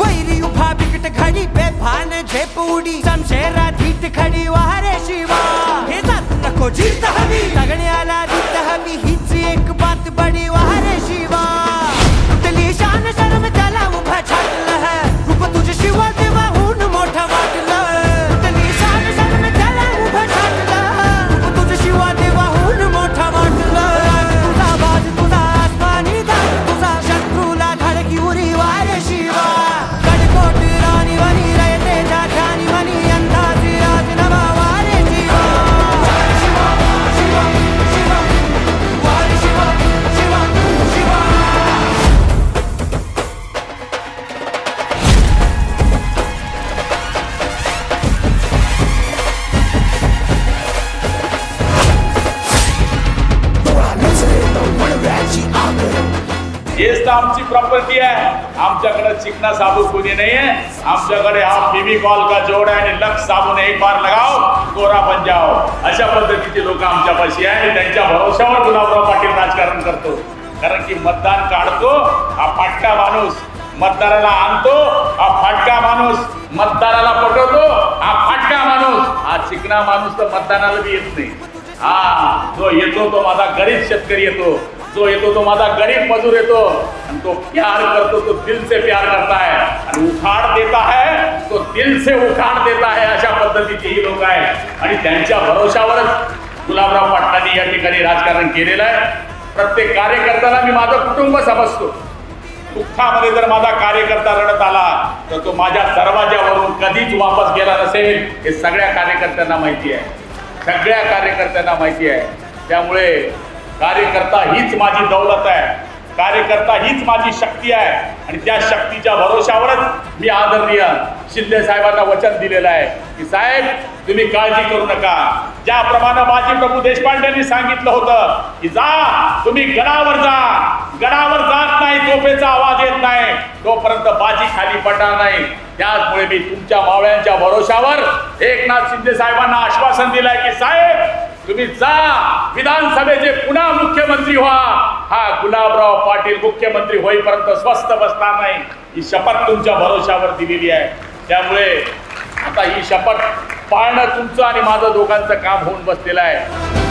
वैरी उभा बिकट खडी बेफान झेप उडी शमशेरा धीट खडी वारे शिवा. हे जात नको जीत हेच तर आमची प्रॉपर्टी आहे. आमच्याकडे चिकना साबून कोणी नाहीये. आमच्याकडे हा फेविकॉल का जोड आहे आणि लक्ष साबून एक बार लगाव कोरा बन जाओ अशा पद्धतीचे लोक आमच्यापाशी आहे आणि त्यांच्या भरोशावर गुलाबराव पाटील राजकारण करतो. कारण की मतदान काढतो हा फाटका माणूस मतदाराला आणतो हा फाटका माणूस मतदाराला पटवतो हा फाटका माणूस. हा चिकना माणूस तर मतदानाला बी येत नाही. हा जो येतो तो माझा गरीब शेतकरी येतो. जो येतो तो माझा गरीब मजूर येतो. आणि तो प्यार करतो तो दिल से प्यार करता है. आणि उखाड देता है तो दिल से उखाड देता है अशा पद्धतीचे ही लोक आहेत. आणि त्यांच्या भरोशावरच गुलाबराव पाटलांनी या ठिकाणी राजकारण केलेलं आहे. प्रत्येक कार्यकर्त्याला मी माझं कुटुंब समजतो. दुःखामध्ये जर माझा कार्यकर्ता रडत आला तर तो माझ्या दरवाज्यावरून कधीच वापस गेला नसेल हे सगळ्या कार्यकर्त्यांना माहिती आहे. सगळ्या कार्यकर्त्यांना माहिती आहे. त्यामुळे कार्यकर्ता हीच माझी दौलत आहे. कार्यकर्ता हीच माझी शक्ती आहे. आणि त्या शक्तीच्या भरोशावरच मी आदरणीय शिंदे साहेबांना वचन दिलेलं आहे. की साहेब तुम्ही काळजी करू नका. ज्याप्रमाणे माजी प्रभू देशपांडेंनी सांगितलं होतं की जा तुम्ही गडावर जा. गडावर जात नाही तोफेचा आवाज येत नाही. तोपर्यंत बाजी खाली पडणार नाही. त्याचमुळे मी तुमच्या मावळ्यांच्या भरोशावर एकनाथ शिंदे साहेबांना आश्वासन दिलंय की साहेब तुम्ही जा. विधानसभेचे पुन्हा मुख्यमंत्री व्हा. हा गुलाबराव पाटील मुख्यमंत्री होईपर्यंत स्वस्त बसणार नाही. ही शपथ तुमच्या भरोशावर दिलेली आहे. त्यामुळे आता ही शपथ पाळणं तुमचं आणि माझं दोघांचं काम होऊन बसलेलं आहे.